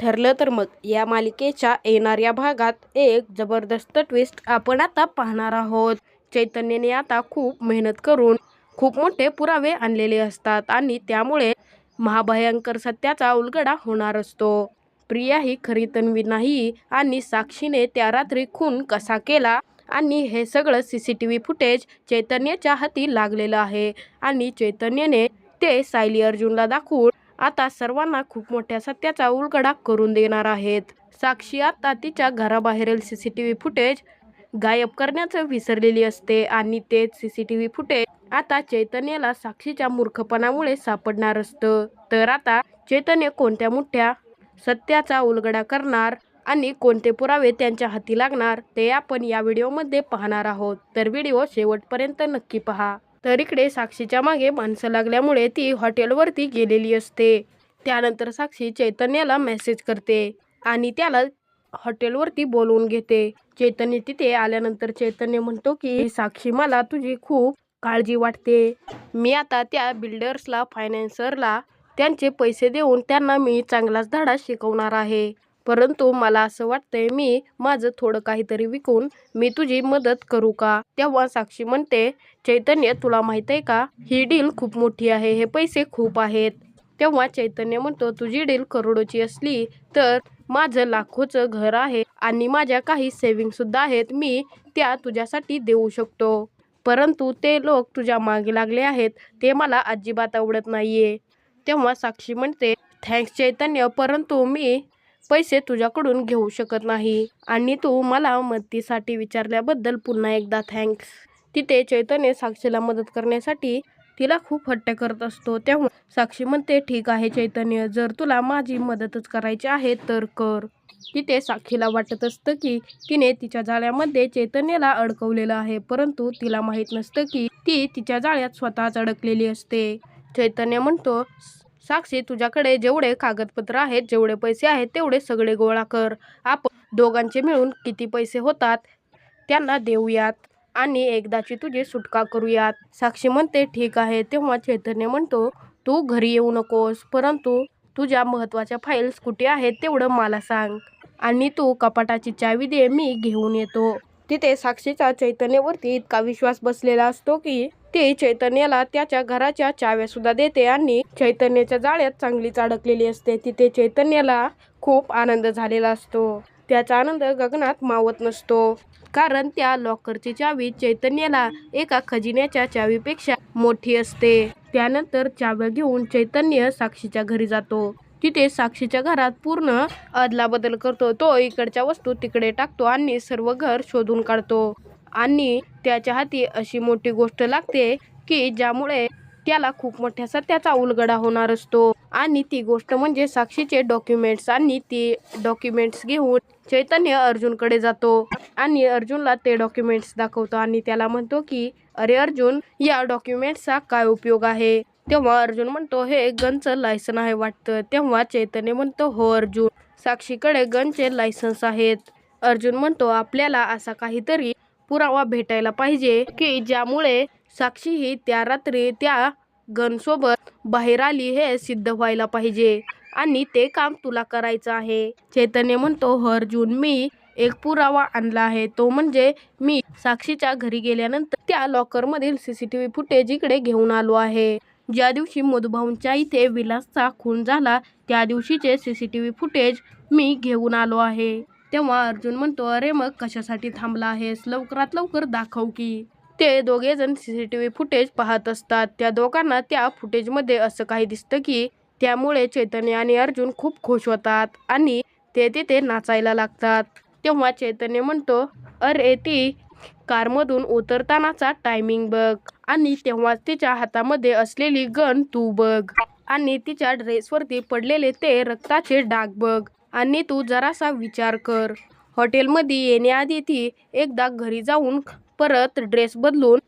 ठरलं तर मग. या मालिकेच्या येणाऱ्या भागात एक जबरदस्त ट्विस्ट आपण आता पाहणार आहोत. चैतन्यने आता खूप मेहनत करून खूप मोठे पुरावे आणलेले असतात आणि त्यामुळे महाभयंकर सत्याचा उलगडा होणार असतो. प्रिया ही खरी तन्वी नाही आणि साक्षीने त्या रात्री खून कसा केला आणि हे सगळं C C T V footage चैतन्याच्या हाती लागलेलं आहे आणि चैतन्यने ते सायली अर्जुनला दाखवून आता सर्वांना खूप मोठ्या सत्याचा उलगडा करून देणार आहेत. साक्षी आता तिच्या घराबाहेरील C C T V footage गायब करण्याचं विसरलेली असते आणि तेच C C T V footage आता चैतन्याला साक्षीच्या मूर्खपणामुळे सापडणार असतं. तर आता चैतन्य कोणत्या मोठ्या सत्याचा उलगडा करणार आणि कोणते पुरावे त्यांच्या हाती लागणार ते आपण या व्हिडिओमध्ये पाहणार आहोत. तर व्हिडिओ शेवटपर्यंत नक्की पहा. तर इकडे साक्षीच्या मागे माणसं लागल्यामुळे ती हॉटेलवरती गेलेली असते. त्यानंतर साक्षी चैतन्याला मेसेज करते आणि त्याला हॉटेलवरती बोलवून घेते. चैतन्य तिथे आल्यानंतर चैतन्य म्हणतो की साक्षी मला तुझी खूप काळजी वाटते. मी आता त्या बिल्डर्सला फायनान्सरला त्यांचे पैसे देऊन त्यांना मी चांगलाच धडा शिकवणार आहे. परंतु मला असं वाटतंय मी माझं थोडं काहीतरी विकून मी तुझी मदत करू का? तेव्हा साक्षी म्हणते चैतन्य तुला माहीत आहे का? ही डील खूप मोठी आहे हे पैसे खूप आहेत. तेव्हा चैतन्य म्हणतो तुझी डील करोडोची असली तर माझं लाखोचं घर आहे आणि माझ्या काही सेविंग सुद्धा आहेत मी त्या तुझ्यासाठी देऊ शकतो. परंतु ते लोक तुझ्या मागे लागले आहेत ते मला अजिबात आवडत नाहीये. तेव्हा साक्षी म्हणते थँक्स चैतन्य परंतु मी पैसे तुझ्याकडून घेऊ शकत नाही. आणि तू मला मदतीसाठी विचारल्याबद्दल पुन्हा एकदा थँक्स तिथे चैतन्य साक्षीला मदत करण्यासाठी तिला खूप हट्ट करत असतो. तेव्हा साक्षी म्हणते ठीक आहे चैतन्य जर तुला माझी मदतच करायची आहे तर कर. तिथे साक्षीला वाटत असतं की तिने तिच्या जाळ्यामध्ये चैतन्याला अडकवलेलं आहे. परंतु तिला माहीत नसतं की ती तिच्या जाळ्यात स्वतःच अडकलेली असते. चैतन्य म्हणतो साक्षी तुझ्याकडे जेवढे कागदपत्र आहेत जेवढे पैसे आहेत तेवढे सगळे गोळा कर. आपण दोघांचे मिळून किती पैसे होतात त्यांना देऊयात आणि एकदाची तुझी सुटका करूयात. साक्षी म्हणते ठीक आहे. तेव्हा चैतन्य म्हणतो तू घरी येऊ नकोस परंतु तुझ्या महत्त्वाच्या फाईल्स कुठे आहेत तेवढं मला सांग आणि तू कपाटाची चावी दे मी घेऊन येतो. तिथे साक्षीचा चैतन्यवरती इतका विश्वास बसलेला असतो की ती चैतन्याला त्याच्या घराच्या चाव्या सुद्धा देते आणि चैतन्याच्या जाळ्यात चांगलीच अडकलेली असते. तिथे चैतन्याला खूप आनंद झालेला असतो. त्याचा आनंद गगनात मावत नसतो. कारण त्या लॉकरची चावी चैतन्याला एका खजिन्याच्या चावीपेक्षा मोठी असते. त्यानंतर चाव्या घेऊन चैतन्य साक्षीच्या घरी जातो. तिथे साक्षीच्या घरात पूर्ण अदलाबदल करतो. तो इकडच्या वस्तू तिकडे टाकतो आणि सर्व घर शोधून काढतो. आणि त्याच्या हाती अशी मोठी गोष्ट लागते की ज्यामुळे त्याला खूप मोठ्या सत्याचा उलगडा होणार असतो. आणि ती गोष्ट म्हणजे साक्षीचे डॉक्युमेंट्स आणि ती डॉक्युमेंट्स घेऊन चैतन्य अर्जुनकडे जातो. आणि अर्जुनला ते डॉक्युमेंट्स दाखवतो आणि त्याला म्हणतो की अरे अर्जुन या डॉक्युमेंट्सचा काय उपयोग आहे? तेव्हा अर्जुन म्हणतो हे गनचं लायसन आहे वाटतं. तेव्हा चैतन्य म्हणतो हो अर्जुन साक्षीकडे गनचे लायसन्स आहेत. अर्जुन म्हणतो आपल्याला असा काहीतरी पुरावा भेटायला पाहिजे. की ज्यामुळे साक्षी ही त्या रात्री त्या गनसोबत बाहेर आली हे सिद्ध व्हायला पाहिजे. आणि ते काम तुला करायचं आहे. चैतन्य म्हणतो हो अर्जुन मी एक पुरावा आणला आहे. तो म्हणजे मी साक्षीच्या घरी गेल्यानंतर त्या लॉकरमधील C C T V footage इकडे घेऊन आलो आहे. ज्या दिवशी मधुभाऊंच्या इथे विलासचा खून झाला त्या दिवशीचे C C T V footage मी घेऊन आलो आहे. तेव्हा अर्जुन म्हणतो अरे मग कशासाठी थांबला आहेस? लवकरात लवकर दाखव की. ते दोघेजण C C T V footage पाहत असतात. त्या दोघांना त्या फुटेजमध्ये असं काही दिसतं की त्यामुळे चैतन्य आणि अर्जुन खूप खुश होतात आणि ते तिथे नाचायला लागतात. तेव्हा चैतन्य म्हणतो अरे ती कारमधून उतरतानाचा टायमिंग बघ आणि तेव्हा तिच्या हातामध्ये असलेली गन तू बघ आणि तिच्या ड्रेसवरती पडलेले ते रक्ताचे डाग बघ. आणि तू जरासा विचार कर. हॉटेलमध्ये येण्याआधी ती एकदा घरी जाऊन परत ड्रेस बदलून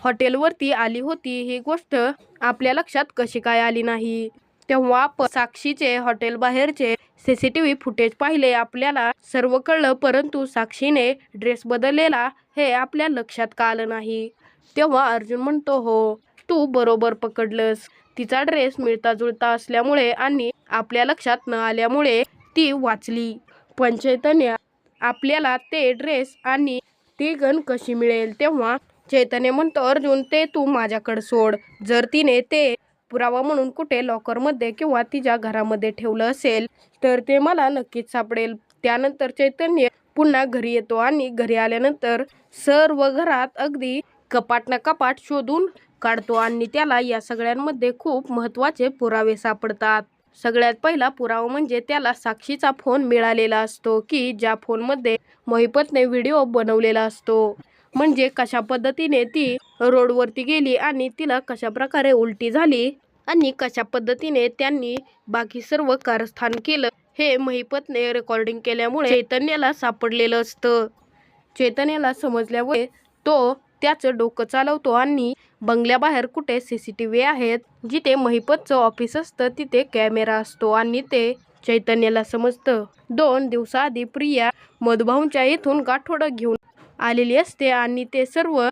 हॉटेलवरती आली होती. ही गोष्ट आपल्या लक्षात कशी काय आली नाही? तेव्हा आपण साक्षीचे हॉटेल बाहेरचे C C T V footage पाहिले. आपल्याला सर्व कळलं परंतु साक्षीने ड्रेस बदललेला हे आपल्या लक्षात का आलं नाही? तेव्हा अर्जुन म्हणतो हो तू बरोबर पकडलंस. तिचा ड्रेस मिळता जुळता असल्यामुळे आणि आपल्या लक्षात न आल्यामुळे ती वाचली. पण चैतन्य आपल्याला ते ड्रेस आणि ती गन कशी मिळेल तेव्हा चैतन्य म्हणतो अर्जुन ते तू माझ्याकडे सोड. जर तिने ते पुरावा म्हणून कुठे लॉकरमध्ये किंवा तिच्या घरामध्ये ठेवलं असेल तर ते मला नक्कीच सापडेल. त्यानंतर चैतन्य पुन्हा घरी येतो आणि घरी आल्यानंतर सर्व घरात अगदी कपाट ना कपाट शोधून काढतो आणि त्याला या सगळ्यांमध्ये खूप महत्त्वाचे पुरावे सापडतात. सगळ्यात पहिला पुरावा म्हणजे त्याला साक्षीचा फोन मिळालेला असतो की ज्या फोनमध्ये महिपतने व्हिडिओ बनवलेला असतो. म्हणजे कशा पद्धतीने ती रोडवरती गेली आणि तिला कशा प्रकारे उलटी झाली आणि कशा पद्धतीने त्यांनी बाकी सर्व कारस्थान केलं हे महिपतने रेकॉर्डिंग केल्यामुळे चैतन्याला सापडलेलं असतं. चैतन्याला समजल्यामुळे तो त्याचं डोकं चालवतो आणि बंगल्याबाहेर कुठे सी सी टी व्ही आहेत जिथे महिपतचं ऑफिस असतं तिथे कॅमेरा असतो आणि ते चैतन्याला समजतं. दोन दिवसाआधी प्रिया मधुभाऊंच्या इथून गाठोडं घेऊन आलेली असते आणि ते सर्व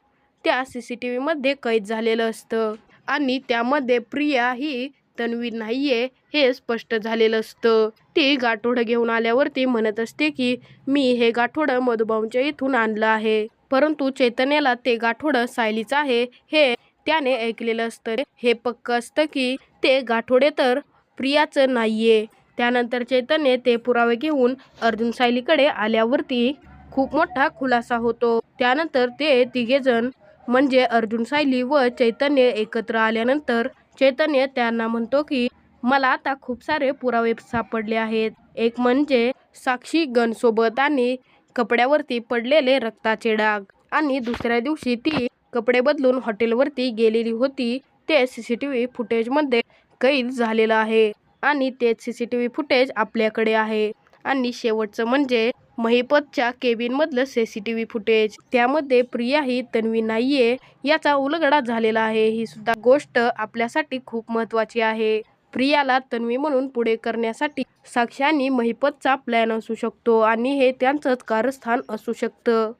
त्या सी सी टी व्हीमध्ये कैद झालेलं असतं. आणि त्यामध्ये प्रिया ही तन्वी नाहीये हे स्पष्ट झालेलं असतं. ती गाठोडं घेऊन आल्यावरती म्हणत असते की मी हे गाठोडं मधुभाऊंच्या इथून आणलं आहे. परंतु चैतन्याला ते गाठोडं सायलीचं आहे हे त्याने ऐकलेलं असतं. हे पक्क असतं की ते गाठोडे तर प्रियाचं नाहीये. त्यानंतर चैतन्य ते पुरावे घेऊन अर्जुन सायलीकडे आल्यावरती खूप मोठा खुलासा होतो. त्यानंतर ते तिघेजण म्हणजे अर्जुन सायली व चैतन्य एकत्र आल्यानंतर चैतन्य त्यांना म्हणतो की मला आता खूप सारे पुरावे सापडले आहेत. एक म्हणजे साक्षी गणसोबत आणि कपड्यावरती पडलेले रक्ताचे डाग. आणि दुसऱ्या दिवशी ती कपडे बदलून हॉटेलवरती गेलेली होती. ते सी सी टी व्ही फुटेजमध्ये कैद झालेलं आहे. आणि ते C C T V footage आपल्याकडे आहे. आणि शेवटचं म्हणजे महिपतच्या केबिनमधलं C C T V footage. त्यामध्ये प्रिया ही तन्वी नाहीये याचा उलगडा झालेला आहे. ही सुद्धा गोष्ट आपल्यासाठी खूप महत्वाची आहे. प्रियाला तन्वी म्हणून पुढे करण्यासाठी साक्षांनी आणि महिपतचा प्लॅन असू शकतो आणि हे त्यांचंच कारस्थान असू शकतं.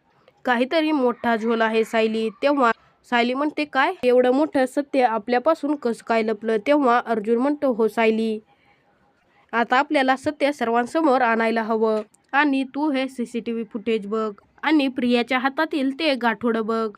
काहीतरी मोठा झोल आहे सायली. तेव्हा सायली म्हणते काय? एवढं मोठं सत्य आपल्यापासून कसं काय लपलं? तेव्हा अर्जुन म्हणतो हो सायली. आता आपल्याला सत्य सर्वांसमोर आणायला हवं आणि तू हे C C T V footage बघ आणि प्रियाच्या हातातील ते गाठोडं बघ.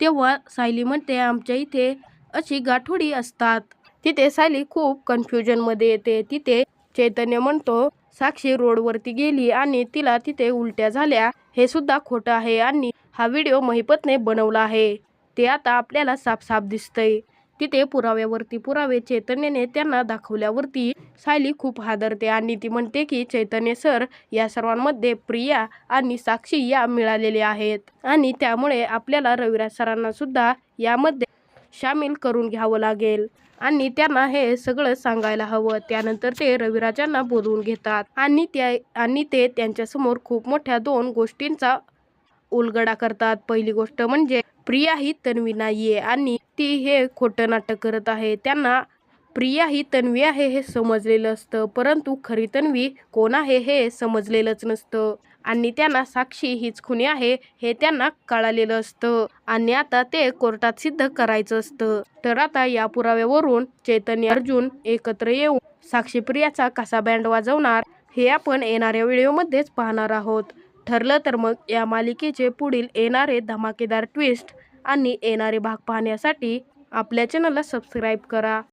तेव्हा सायली म्हणते आमच्या इथे अशी गाठोडी असतात. तिथे साली खूप कन्फ्युजनमध्ये येते. तिथे चैतन्य म्हणतो साक्षी रोडवरती गेली आणि तिला तिथे उलट्या झाल्या. हे सुद्धा खोटं आहे आणि हा व्हिडिओ महिपतने बनवला आहे. ते आता आपल्याला साफ साफ दिसतंय. तिथे पुराव्यावरती पुरावे चैतन्यने त्यांना दाखवल्यावरती सायली खूप हादरते आणि ती म्हणते की चैतन्य सर या सर्वांमध्ये प्रिया आणि साक्षी या मिळालेल्या आहेत आणि त्यामुळे आपल्याला रविराज सरांना सुद्धा यामध्ये सामील करून घ्यावं लागेल. आणि त्यांना हे सगळं सांगायला हवं. त्यानंतर ते रविराजांना बोलवून घेतात. आणि त्या आणि ते त्यांच्यासमोर खूप मोठ्या दोन गोष्टींचा उलगडा करतात. पहिली गोष्ट म्हणजे प्रिया ही तन्वी नाहीये आणि ती हे खोटं नाटक करत आहे. त्यांना प्रिया ही तन्वी आहे हे समजलेलं असतं. परंतु खरी तन्वी कोण आहे हे समजलेलंच नसतं. आणि त्यांना साक्षी हीच खुनी आहे हे त्यांना कळालेलं असतं. आणि आता ते कोर्टात सिद्ध करायचं असतं. तर आता या पुराव्यावरून चैतन्य अर्जुन एकत्र येऊन साक्षीप्रियाचा कसा बँड वाजवणार हे आपण येणाऱ्या व्हिडिओमध्येच पाहणार आहोत. ठरलं तर मग या मालिकेचे पुढील येणारे धमाकेदार ट्विस्ट आणि येणारे भाग पाहण्यासाठी आपल्या चॅनलला सबस्क्राईब करा.